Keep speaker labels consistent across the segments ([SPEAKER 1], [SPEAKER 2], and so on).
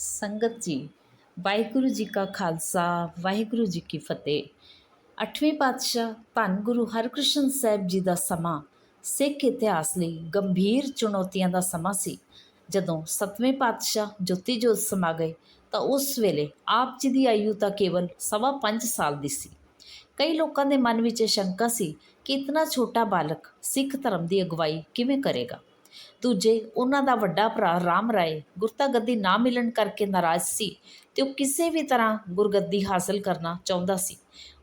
[SPEAKER 1] ਸੰਗਤ ਜੀ, ਵਾਹਿਗੁਰੂ ਜੀ ਕਾ ਖਾਲਸਾ, ਵਾਹਿਗੁਰੂ ਜੀ ਕੀ ਫਤਿਹ। ਅੱਠਵੇਂ ਪਾਤਸ਼ਾਹ ਧੰਨ ਗੁਰੂ ਹਰਕ੍ਰਿਸ਼ਨ ਸਾਹਿਬ ਜੀ ਦਾ ਸਮਾਂ ਸਿੱਖ ਇਤਿਹਾਸ ਲਈ ਗੰਭੀਰ ਚੁਣੌਤੀਆਂ ਦਾ ਸਮਾਂ ਸੀ। ਜਦੋਂ ਸੱਤਵੇਂ ਪਾਤਸ਼ਾਹ ਜੋਤੀ ਜੋਤ ਸਮਾ ਗਏ, ਤਾਂ ਉਸ ਵੇਲੇ ਆਪ ਜੀ ਦੀ ਆਯੂ ਤਾਂ ਕੇਵਲ ਸਵਾ ਪੰਜ ਸਾਲ ਦੀ ਸੀ। ਕਈ ਲੋਕਾਂ ਦੇ ਮਨ ਵਿੱਚ ਇਹ ਸ਼ੰਕਾ ਸੀ ਕਿ ਇਤਨਾ ਛੋਟਾ ਬਾਲਕ ਸਿੱਖ ਧਰਮ ਦੀ ਅਗਵਾਈ ਕਿਵੇਂ ਕਰੇਗਾ। ਦੂਜੇ ਉਹਨਾਂ ਦਾ ਵੱਡਾ ਭਰਾ ਰਾਮ ਰਾਏ ਗੁਰਤਾ ਗੱਦੀ ਨਾ ਮਿਲਣ ਕਰਕੇ ਨਾਰਾਜ਼ ਸੀ ਤੇ ਉਹ ਕਿਸੇ ਵੀ ਤਰ੍ਹਾਂ ਗੁਰਗੱਦੀ ਹਾਸਲ ਕਰਨਾ ਚਾਹੁੰਦਾ ਸੀ।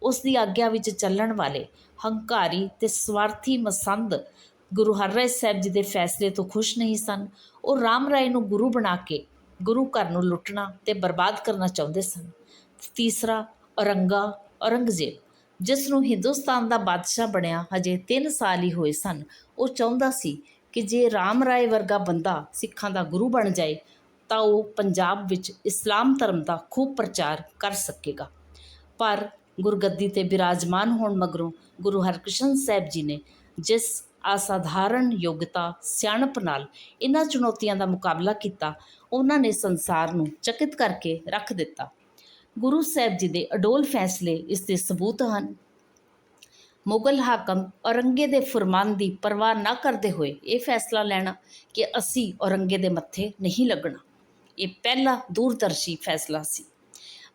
[SPEAKER 1] ਉਸ ਦੀ ਆਗਿਆ ਵਿੱਚ ਚੱਲਣ ਵਾਲੇ ਹੰਕਾਰੀ ਤੇ ਸਵਾਰਥੀ ਮਸੰਦ ਗੁਰੂ ਹਰਰਾਏ ਸਾਹਿਬ ਜੀ ਦੇ ਫੈਸਲੇ ਤੋਂ ਖੁਸ਼ ਨਹੀਂ ਸਨ। ਉਹ ਰਾਮ ਰਾਏ ਨੂੰ ਗੁਰੂ ਬਣਾ ਕੇ ਗੁਰੂ ਘਰ ਨੂੰ ਲੁੱਟਣਾ ਤੇ ਬਰਬਾਦ ਕਰਨਾ ਚਾਹੁੰਦੇ ਸਨ। ਤੀਸਰਾ, ਔਰੰਗਾ, ਔਰੰਗਜ਼ੇਬ, ਜਿਸ ਨੂੰ ਹਿੰਦੁਸਤਾਨ ਦਾ ਬਾਦਸ਼ਾਹ ਬਣਿਆ ਹਜੇ 3 ਸਾਲ ਹੀ ਹੋਏ ਸਨ, ਉਹ ਚਾਹੁੰਦਾ ਸੀ ਕਿ ਜੇ ਰਾਮ ਰਾਏ ਵਰਗਾ ਬੰਦਾ ਸਿੱਖਾਂ ਦਾ ਗੁਰੂ ਬਣ ਜਾਏ, ਤਾਂ ਉਹ ਪੰਜਾਬ ਵਿੱਚ ਇਸਲਾਮ ਧਰਮ ਦਾ ਖੂਬ ਪ੍ਰਚਾਰ ਕਰ ਸਕੇਗਾ। ਪਰ ਗੁਰਗੱਦੀ ਤੇ ਬਿਰਾਜਮਾਨ ਹੋਣ ਮਗਰੋਂ ਗੁਰੂ ਹਰਕ੍ਰਿਸ਼ਨ ਸਾਹਿਬ ਜੀ ਨੇ ਜਿਸ ਅਸਾਧਾਰਨ ਯੋਗਤਾ, ਸਿਆਣਪ ਨਾਲ ਇਹਨਾਂ ਚੁਣੌਤੀਆਂ ਦਾ ਮੁਕਾਬਲਾ ਕੀਤਾ ਉਹਨਾਂ ਨੇ ਸੰਸਾਰ ਨੂੰ ਚਕਿਤ ਕਰਕੇ ਰੱਖ ਦਿੱਤਾ। ਗੁਰੂ ਸਾਹਿਬ ਜੀ ਦੇ ਅਡੋਲ ਫੈਸਲੇ ਇਸ ਦੇ ਸਬੂਤ ਹਨ। ਮੁਗਲ ਹਾਕਮ ਔਰੰਗੇ ਦੇ ਫਰਮਾਨ ਦੀ ਪਰਵਾਹ ਨਾ ਕਰਦੇ ਹੋਏ ਇਹ ਫੈਸਲਾ ਲੈਣਾ ਕਿ ਅਸੀਂ ਔਰੰਗੇ ਦੇ ਮੱਥੇ ਨਹੀਂ ਲੱਗਣਾ। ਇਹ ਪਹਿਲਾ ਦੂਰਦਰਸ਼ੀ ਫੈਸਲਾ ਸੀ।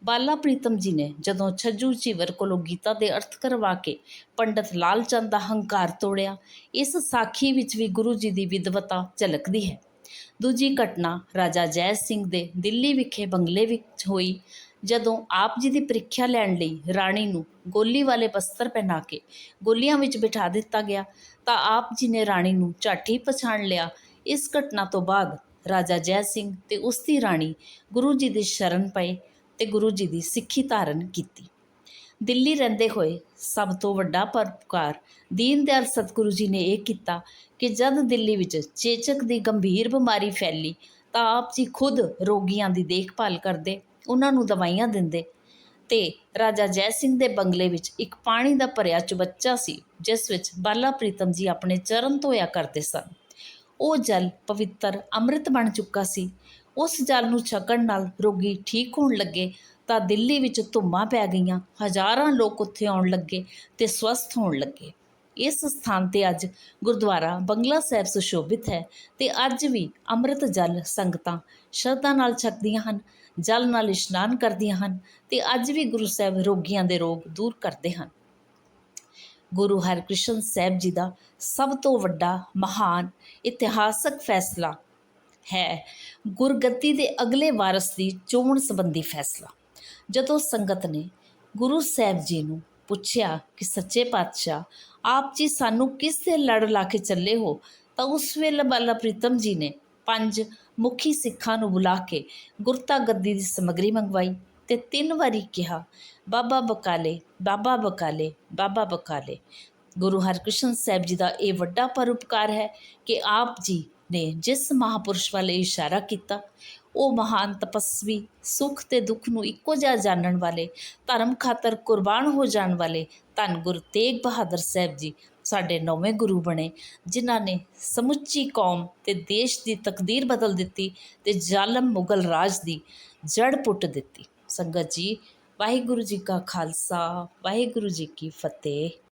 [SPEAKER 1] ਬਾਲਾ ਪ੍ਰੀਤਮ ਜੀ ਨੇ ਜਦੋਂ ਛੱਜੂ ਚੀਵਰ ਕੋਲੋਂ ਗੀਤਾ ਦੇ ਅਰਥ ਕਰਵਾ ਕੇ ਪੰਡਤ ਲਾਲ ਚੰਦ ਦਾ ਹੰਕਾਰ ਤੋੜਿਆ, ਇਸ ਸਾਖੀ ਵਿੱਚ ਵੀ ਗੁਰੂ ਜੀ ਦੀ ਵਿਦਵਤਾ ਝਲਕਦੀ ਹੈ। ਦੂਜੀ ਘਟਨਾ ਰਾਜਾ ਜੈ ਸਿੰਘ ਦੇ ਦਿੱਲੀ ਵਿਖੇ ਬੰਗਲੇ ਵਿੱਚ ਹੋਈ। ਜਦੋਂ ਆਪ ਜੀ ਦੀ ਪ੍ਰੀਖਿਆ ਲੈਣ ਲਈ ਰਾਣੀ ਨੂੰ ਗੋਲੀ ਵਾਲੇ ਬਸਤਰ ਪਹਿਨਾ ਕੇ ਗੋਲੀਆਂ ਵਿੱਚ ਬਿਠਾ ਦਿੱਤਾ ਗਿਆ, ਤਾਂ ਆਪ ਜੀ ਨੇ ਰਾਣੀ ਨੂੰ ਝਾਟੀ ਪਛਾਣ ਲਿਆ। ਇਸ ਘਟਨਾ ਤੋਂ ਬਾਅਦ ਰਾਜਾ ਜੈ ਸਿੰਘ ਤੇ ਉਸ ਦੀ ਰਾਣੀ ਗੁਰੂ ਜੀ ਦੀ ਸ਼ਰਨ ਪਏ ਤੇ ਗੁਰੂ ਜੀ ਦੀ ਸਿੱਖੀ ਧਾਰਨ ਕੀਤੀ। ਦਿੱਲੀ ਰਹਿੰਦੇ ਹੋਏ ਸਭ ਤੋਂ ਵੱਡਾ ਪਰਪਕਾਰ ਦੀਨ ਦਿਆਲ ਸਤਿਗੁਰੂ ਜੀ ਨੇ ਇਹ ਕੀਤਾ ਕਿ ਜਦ ਦਿੱਲੀ ਵਿੱਚ ਚੇਚਕ ਦੀ ਗੰਭੀਰ ਬਿਮਾਰੀ ਫੈਲੀ, ਤਾਂ ਆਪ ਜੀ ਖੁਦ ਰੋਗੀਆਂ ਦੀ ਦੇਖਭਾਲ ਕਰਦੇ ਉਹਨਾਂ ਨੂੰ ਦਵਾਈਆਂ ਦਿੰਦੇ। ਤੇ ਰਾਜਾ ਜੈ ਸਿੰਘ ਦੇ ਬੰਗਲੇ ਵਿੱਚ ਇੱਕ ਪਾਣੀ ਦਾ ਭਰਿਆ ਚੁਬੱਚਾ ਸੀ, ਜਿਸ ਵਿੱਚ ਬਾਲਾ ਪ੍ਰੀਤਮ ਜੀ ਆਪਣੇ ਚਰਨ ਧੋਇਆ ਕਰਦੇ ਸਨ। ਉਹ ਜਲ ਪਵਿੱਤਰ ਅੰਮ੍ਰਿਤ ਬਣ ਚੁੱਕਾ ਸੀ। ਉਸ ਜਲ ਨੂੰ ਛਕਣ ਨਾਲ ਰੋਗੀ ਠੀਕ ਹੋਣ ਲੱਗੇ ਤਾਂ ਦਿੱਲੀ ਵਿੱਚ ਧੁੰਮਾਂ ਪੈ ਗਈਆਂ, ਹਜ਼ਾਰਾਂ ਲੋਕ ਉੱਥੇ ਆਉਣ ਲੱਗੇ ਤੇ ਸਵਸਥ ਹੋਣ ਲੱਗੇ। ਇਸ ਸਥਾਨ ਤੇ ਅੱਜ ਗੁਰਦੁਆਰਾ ਬੰਗਲਾ ਸਾਹਿਬ ਸੁਸ਼ੋਭਿਤ ਹੈ ਤੇ ਅੱਜ ਵੀ ਅੰਮ੍ਰਿਤ ਜਲ ਸੰਗਤਾਂ ਸ਼ਰਧਾ ਨਾਲ ਛਕਦੀਆਂ ਹਨ। ਜਲ ਨਾਲ ਇਸ਼ਨਾਨ ਕਰਦੀਆਂ ਹਨ ਤੇ ਅੱਜ ਵੀ ਗੁਰੂ ਸਾਹਿਬ ਰੋਗੀਆਂ ਦੇ ਰੋਗ ਦੂਰ ਕਰਦੇ ਹਨ। ਗੁਰੂ ਹਰਕ੍ਰਿਸ਼ਨ ਸਾਹਿਬ ਜੀ ਦਾ ਸਭ ਤੋਂ ਵੱਡਾ ਮਹਾਨ ਇਤਿਹਾਸਕ ਫੈਸਲਾ ਹੈ ਗੁਰਗੱਦੀ ਦੇ ਅਗਲੇ ਵਾਰਸ ਦੀ ਚੋਣ ਸੰਬੰਧੀ ਫੈਸਲਾ। ਜਦੋਂ ਸੰਗਤ ਨੇ ਗੁਰੂ ਸਾਹਿਬ ਜੀ ਨੂੰ ਪੁੱਛਿਆ ਕਿ, ਸੱਚੇ ਪਾਤਸ਼ਾਹ, ਆਪ ਜੀ ਸਾਨੂੰ ਕਿਸ ਦੇ ਲੜ ਲਾ ਕੇ ਚੱਲੇ ਹੋ? ਤਾਂ ਉਸ ਵੇਲੇ ਬਾਲਾ ਪ੍ਰੀਤਮ ਜੀ ਨੇ ਪੰਜ ਮੁਖੀ ਸਿੱਖਾਂ ਨੂੰ ਬੁਲਾ ਕੇ ਗੁਰਤਾ ਗੱਦੀ ਦੀ ਸਮਗਰੀ ਮੰਗਵਾਈ ਤੇ ਤਿੰਨ ਵਾਰੀ ਕਿਹਾ, ਬਾਬਾ ਬਕਾਲੇ ਬਾਬਾ ਬਕਾਲੇ ਬਾਬਾ ਬਕਾਲੇ। ਗੁਰੂ ਹਰਕ੍ਰਿਸ਼ਨ ਸਾਹਿਬ ਜੀ ਦਾ ਇਹ ਵੱਡਾ ਪਰਉਪਕਾਰ ਹੈ ਕਿ ਆਪ ਜੀ ਨੇ ਜਿਸ ਮਹਾਪੁਰਸ਼ ਵੱਲ ਇਸ਼ਾਰਾ ਕੀਤਾ, ਉਹ ਮਹਾਨ ਤਪਸਵੀ, ਸੁਖ ਤੇ ਦੁੱਖ ਨੂੰ ਇੱਕੋ ਜਿਹਾ ਜਾਣਨ ਵਾਲੇ, ਧਰਮ ਖਾਤਰ ਕੁਰਬਾਨ ਹੋ ਜਾਣ ਵਾਲੇ ਧੰਨ ਗੁਰੂ ਤੇਗ ਬਹਾਦਰ ਸਾਹਿਬ ਜੀ ਸਾਡੇ ਨੌਵੇਂ ਗੁਰੂ ਬਣੇ, ਜਿਨ੍ਹਾਂ ਨੇ ਸਮੁੱਚੀ ਕੌਮ ਤੇ ਦੇਸ਼ ਦੀ ਤਕਦੀਰ ਬਦਲ ਦਿੱਤੀ ਤੇ ਜ਼ਾਲਮ ਮੁਗਲ ਰਾਜ ਦੀ ਜੜ ਪੁੱਟ ਦਿੱਤੀ। ਸੰਗਤ ਜੀ, ਵਾਹਿਗੁਰੂ ਜੀ ਕਾ ਖਾਲਸਾ, ਵਾਹਿਗੁਰੂ ਜੀ ਕੀ ਫਤਿਹ।